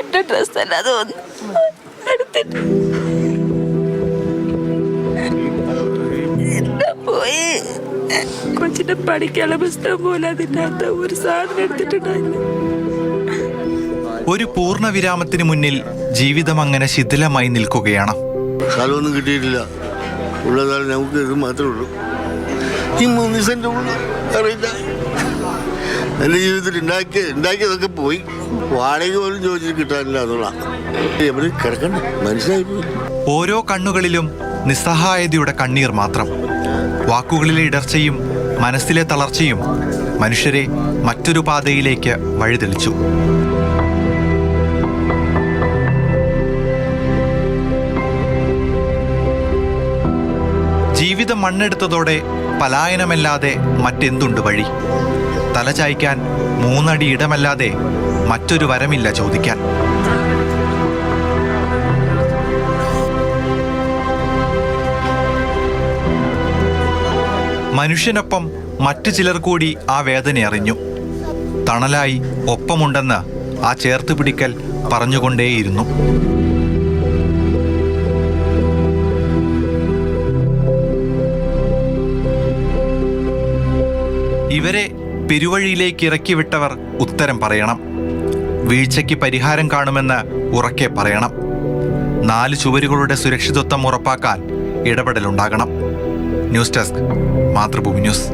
എന്റെ ഡ്രസ് അല്ല അതൊന്നും എടുത്തിട്ട് പോയി കൊച്ചിന്റെ പഠിക്കാനുള്ള പുസ്തകം പോലെ അതിന്റെ അകത്ത് ഒരു സാധനം എടുത്തിട്ടുണ്ടായില്ല. ഒരു പൂർണ വിരാമത്തിന് മുന്നിൽ ജീവിതം അങ്ങനെ ശിഥിലമായി നിൽക്കുകയാണ്. സ്ഥലമൊന്നും കിട്ടിയിട്ടില്ല. ഉള്ളതാൽ നമുക്ക് ഇത് മാത്രമേ ഉള്ളൂ. ഈ മൂന്ന് സെന്റ് ഉള്ളൂ അറിയില്ല. എന്റെ ജീവിതത്തിൽ ഉണ്ടാക്കി ഉണ്ടാക്കിയതൊക്കെ പോയി. വാടക പോലും ചോദിച്ചിട്ട് കിട്ടാനില്ല എന്നുള്ള. കിടക്കണ്ട? മനസ്സിലായി പോയി. ഓരോ കണ്ണുകളിലും നിസ്സഹായതയുടെ കണ്ണീർ മാത്രം. വാക്കുകളിലെ ഇടർച്ചയും മനസ്സിലെ തളർച്ചയും മനുഷ്യരെ മറ്റൊരു പാതയിലേക്ക് വഴിതെളിച്ചു. ജീവിതം മണ്ണെടുത്തതോടെ പലായനമല്ലാതെ മറ്റെന്തുണ്ട് വഴി? തലചായ്ക്കാൻ മൂന്നടി ഇടമല്ലാതെ മറ്റൊരു വരമില്ല ചോദിക്കാൻ. മനുഷ്യനൊപ്പം മറ്റു ചിലർ കൂടി ആ വേദന അറിഞ്ഞു. തണലായി ഒപ്പമുണ്ടെന്ന് ആ ചേർത്ത് പിടിക്കൽ പറഞ്ഞുകൊണ്ടേയിരുന്നു. ഇവരെ പെരുവഴിയിലേക്ക് ഇറക്കി വിട്ടവർ ഉത്തരം പറയണം. വീഴ്ചയ്ക്ക് പരിഹാരം കാണുമെന്ന് ഉറക്കെ പറയണം. നാല് ചുവരുകളുടെ സുരക്ഷിതത്വം ഉറപ്പാക്കാൻ ഇടപെടലുണ്ടാകണം. News desk Mathrubhumi news.